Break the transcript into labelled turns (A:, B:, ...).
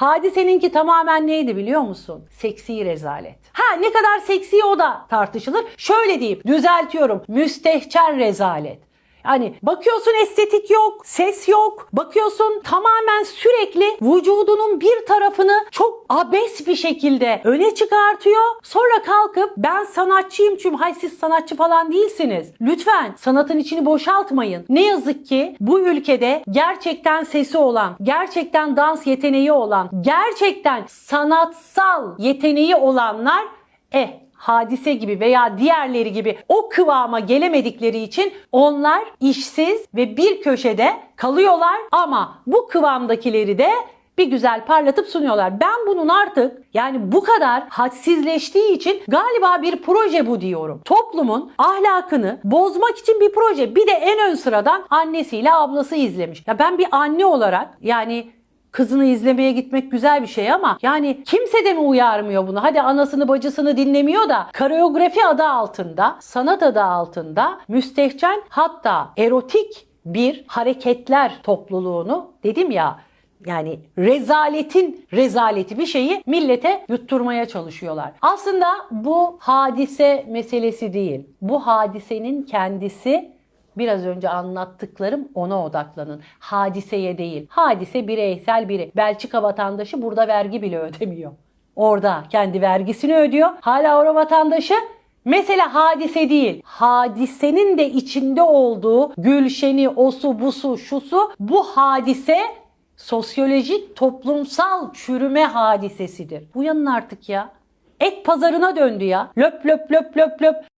A: Hadiseninki tamamen neydi biliyor musun? Seksi rezalet. Ha ne kadar seksi o da tartışılır. Şöyle diyeyim düzeltiyorum. Müstehcen rezalet. Yani bakıyorsun estetik yok, ses yok. Bakıyorsun tamamen sürekli vücudunun bir tarafını çok abes bir şekilde öne çıkartıyor. Sonra kalkıp ben sanatçıyım çünkü hay siz sanatçı falan değilsiniz. Lütfen sanatın içini boşaltmayın. Ne yazık ki bu ülkede gerçekten sesi olan, gerçekten dans yeteneği olan, gerçekten sanatsal yeteneği olanlar eh hadise gibi veya diğerleri gibi o kıvama gelemedikleri için onlar işsiz ve bir köşede kalıyorlar ama bu kıvamdakileri de bir güzel parlatıp sunuyorlar. Ben bunun artık yani bu kadar hadsizleştiği için galiba bir proje bu diyorum. Toplumun ahlakını bozmak için bir proje. Bir de en ön sıradan annesiyle ablası izlemiş. Ya ben bir anne olarak yani Kızını izlemeye gitmek güzel bir şey ama yani kimse de mi uyarmıyor bunu? Hadi anasını bacısını dinlemiyor da koreografi adı altında, sanat adı altında müstehcen hatta erotik bir hareketler topluluğunu dedim ya yani rezaletin rezaleti bir şeyi millete yutturmaya çalışıyorlar. Aslında bu hadise meselesi değil. Bu hadisenin kendisi Biraz önce anlattıklarım ona odaklanın. Hadiseye değil. Hadise bireysel biri. Belçika vatandaşı burada vergi bile ödemiyor. Orada kendi vergisini ödüyor. Hala orada vatandaşı Mesela hadise değil. Hadisenin de içinde olduğu gülşeni, osu, busu, şusu bu hadise sosyolojik, toplumsal çürüme hadisesidir. Uyanın artık ya. Et pazarına döndü ya. Löp löp löp löp löp.